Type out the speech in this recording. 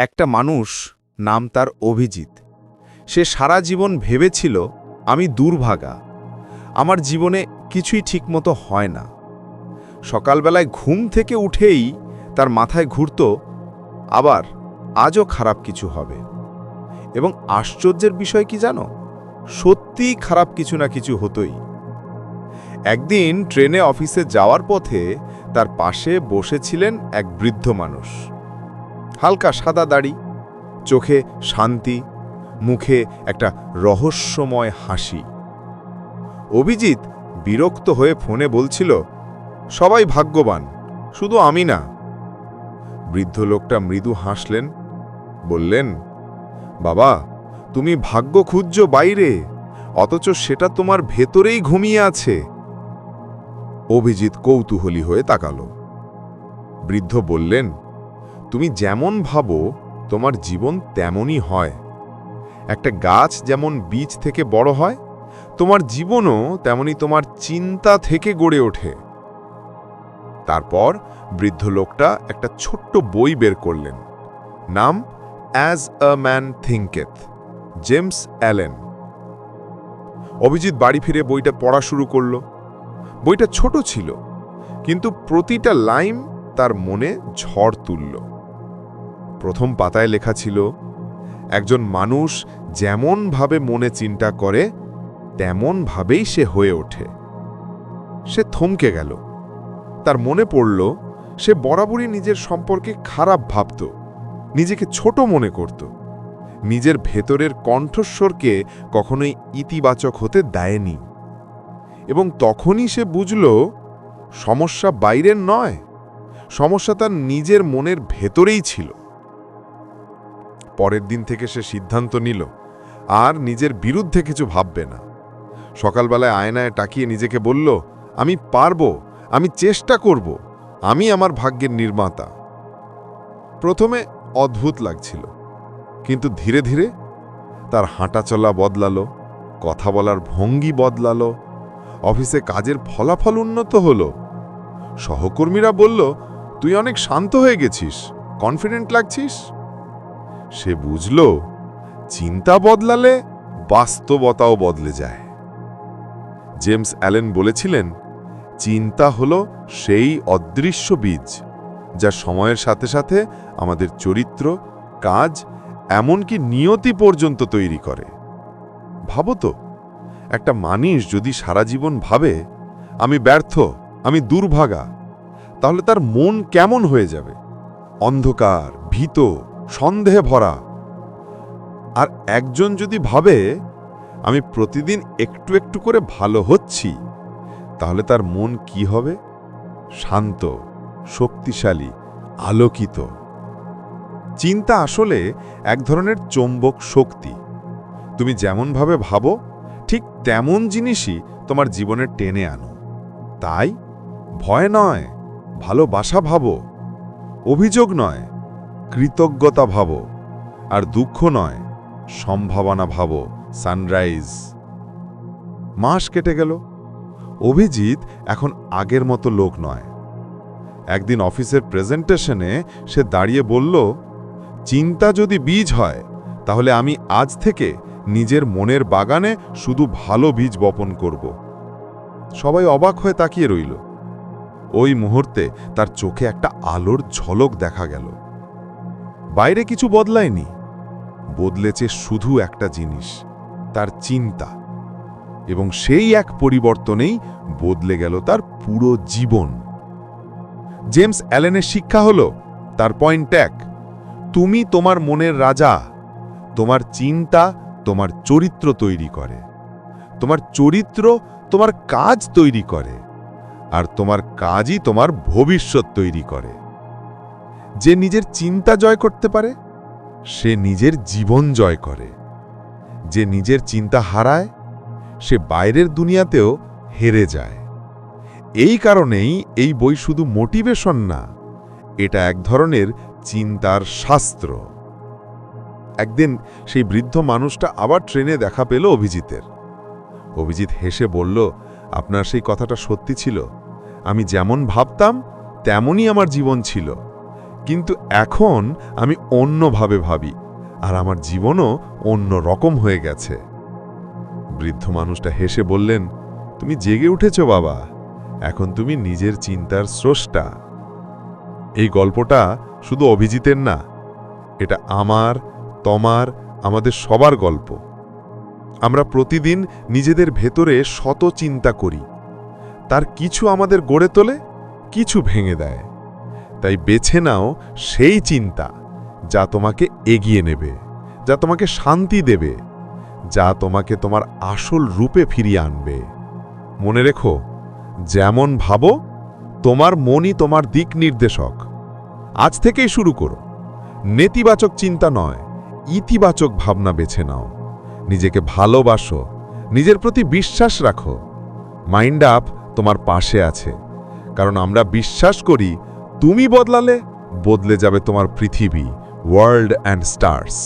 একটা মানুষ নাম তার অভিজিৎ। সে সারা জীবন ভেবেছিল, আমি দুর্ভাগা। আমার জীবনে কিছুই ঠিকমতো হয় না। সকালবেলায় ঘুম থেকে উঠেই তার মাথায় ঘুরত, আবার আজও খারাপ কিছু হবে। এবং আশ্চর্যের বিষয় কি জানো? সত্যিই খারাপ কিছু না কিছু হতোই। একদিন ট্রেনে অফিসে যাওয়ার পথে তার পাশে বসেছিলেন এক বৃদ্ধ মানুষ। হালকা সাদা দাড়ি, চোখে শান্তি, মুখে একটা রহস্যময় হাসি। অভিজিৎ বিরক্ত হয়ে ফোনে বলছিল, সবাই ভাগ্যবান, শুধু আমি না। বৃদ্ধ লোকটা মৃদু হাসলেন, বললেন, বাবা, তুমি ভাগ্য খুঁজছ বাইরে, অথচ সেটা তোমার ভেতরেই ঘুমিয়ে আছে। অভিজিৎ কৌতূহলী হয়ে তাকালো। বৃদ্ধ বললেন তুমি যেমন ভাবো, তোমার জীবন তেমনই হয়। একটা গাছ যেমন বীজ থেকে বড় হয়, তোমার জীবনও তেমনি তোমার চিন্তা থেকে গড়ে ওঠে। তারপর বৃদ্ধ লোকটা একটা ছোট্ট বই বের করলেন। নাম as a man thinketh James Allen Abhijit বাড়ি ফিরে বইটা পড়া শুরু করল। বইটা ছোট ছিল, কিন্তু প্রতিটা লাইম তার মনে ঝড় তুলল। প্রথম পাতায় লেখা ছিল, একজন মানুষ যেমনভাবে মনে চিন্তা করে, তেমনভাবেই সে হয়ে ওঠে। সে থমকে গেল। তার মনে পড়ল, সে বরাবরই নিজের সম্পর্কে খারাপ ভাবত, নিজেকে ছোট মনে করত। নিজের ভেতরের কণ্ঠস্বরকে কখনোই ইতিবাচক হতে দেয়নি। এবং তখনই সে বুঝল, সমস্যা বাইরের নয়, সমস্যা তার নিজের মনের ভেতরেই ছিল। পরের দিন থেকে সে সিদ্ধান্ত নিল, আর নিজের বিরুদ্ধে কিছু ভাববে না। সকালবেলায় আয়নায় টাকিয়ে নিজেকে বলল, আমি পারব, আমি চেষ্টা করব, আমি আমার ভাগ্যের নির্মাতা। প্রথমে অদ্ভুত লাগছিল, কিন্তু ধীরে ধীরে তার হাঁটাচলা বদলালো, কথা বলার ভঙ্গি বদলালো, অফিসে কাজের ফলাফল উন্নত হলো। সহকর্মীরা বলল, তুই অনেক শান্ত হয়ে গেছিস, কনফিডেন্ট লাগছিস? সে বুঝল, চিন্তা বদলালে বাস্তবতাও বদলে যায়। জেমস অ্যালেন বলেছিলেন, চিন্তা হল সেই অদৃশ্য বীজ, যা সময়ের সাথে সাথে আমাদের চরিত্র, কাজ, এমনকি নিয়তি পর্যন্ত তৈরি করে। ভাবো তো, একটা মানুষ যদি সারা জীবন ভাবে, আমি ব্যর্থ, আমি দুর্ভাগা তাহলে তার মন কেমন হয়ে যাবে? অন্ধকার, ভীত সন্দেহে ভরা। আর একজন যদি ভাবে, আমি প্রতিদিন একটু একটু করে ভালো হচ্ছি তাহলে তার মন কি হবে? শান্ত, শক্তিশালী, আলোকিত। চিন্তা আসলে এক ধরনের চৌম্বক শক্তি। তুমি যেমনভাবে ভাবো, ঠিক তেমন জিনিসই তোমার জীবনে টেনে আনো। তাই ভয় নয়, ভালোবাসা ভাবো, অভিযোগ নয় কৃতজ্ঞতা ভাবো, আর দুঃখ নয়, সম্ভাবনা ভাবো, সানরাইজ। মাস কেটে গেল। অভিজিৎ এখন আগের মতো লোক নয়। একদিন অফিসের প্রেজেন্টেশনে সে দাঁড়িয়ে বলল, চিন্তা যদি বীজ হয়, তাহলে আমি আজ থেকে নিজের মনের বাগানে শুধু ভালো বীজ বপন করব। সবাই অবাক হয়ে তাকিয়ে রইল। ওই মুহূর্তে তার চোখে একটা আলোর ঝলক দেখা গেল। বাইরে কিছু বদলায়নি। বদলেছে শুধু একটা জিনিস, তার চিন্তা। এবং সেই এক পরিবর্তনেই বদলে গেল তার পুরো জীবন। জেমস অ্যালেনের শিক্ষা হল, তার পয়েন্ট এক, তুমি তোমার মনের রাজা, তোমার চিন্তা, তোমার চরিত্র তৈরি করে। তোমার চরিত্র তোমার কাজ তৈরি করে, আর তোমার কাজই তোমার ভবিষ্যৎ তৈরি করে। যে নিজের চিন্তা জয় করতে পারে, সে নিজের জীবন জয় করে। যে নিজের চিন্তা হারায়, সে বাইরের দুনিয়াতেও হেরে যায়। এই কারণেই এই বই শুধু মোটিভেশন না, এটা এক ধরনের চিন্তার শাস্ত্র। একদিন সেই বৃদ্ধ মানুষটা আবার ট্রেনে দেখা পেল অভিজিতের। অভিজিৎ হেসে বলল, আপনার সেই কথাটা সত্যি ছিল। আমি যেমন ভাবতাম, তেমনই আমার জীবন ছিল। কিন্তু এখন আমি অন্যভাবে ভাবি, আর আমার জীবনও অন্য রকম হয়ে গেছে। বৃদ্ধ মানুষটা হেসে বললেন, তুমি জেগে উঠেছ বাবা, এখন তুমি নিজের চিন্তার স্রষ্টা। এই গল্পটা শুধু অভিজিতের না, এটা আমার, তোমার, আমাদের সবার গল্প। আমরা প্রতিদিন নিজেদের ভেতরে শত চিন্তা করি। তার কিছু আমাদের গড়ে তোলে, কিছু ভেঙে দেয়। তাই বেছে নাও সেই চিন্তা যা তোমাকে এগিয়ে নেবে, যা তোমাকে শান্তি দেবে, যা তোমাকে তোমার আসল রূপে ফিরিয়ে আনবে। মনে রেখো, যেমন ভাবো, তোমার মনই তোমার দিক নির্দেশক। আজ থেকেই শুরু করো। নেতিবাচক চিন্তা নয়, ইতিবাচক ভাবনা বেছে নাও। নিজেকে ভালোবাসো, নিজের প্রতি বিশ্বাস রাখো। মাইন্ড আপ তোমার পাশে আছে, কারণ আমরা বিশ্বাস করি তুমি বদলালে বদলে যাবে তোমার পৃথিবী ওয়ার্ল্ড অ্যান্ড স্টার্স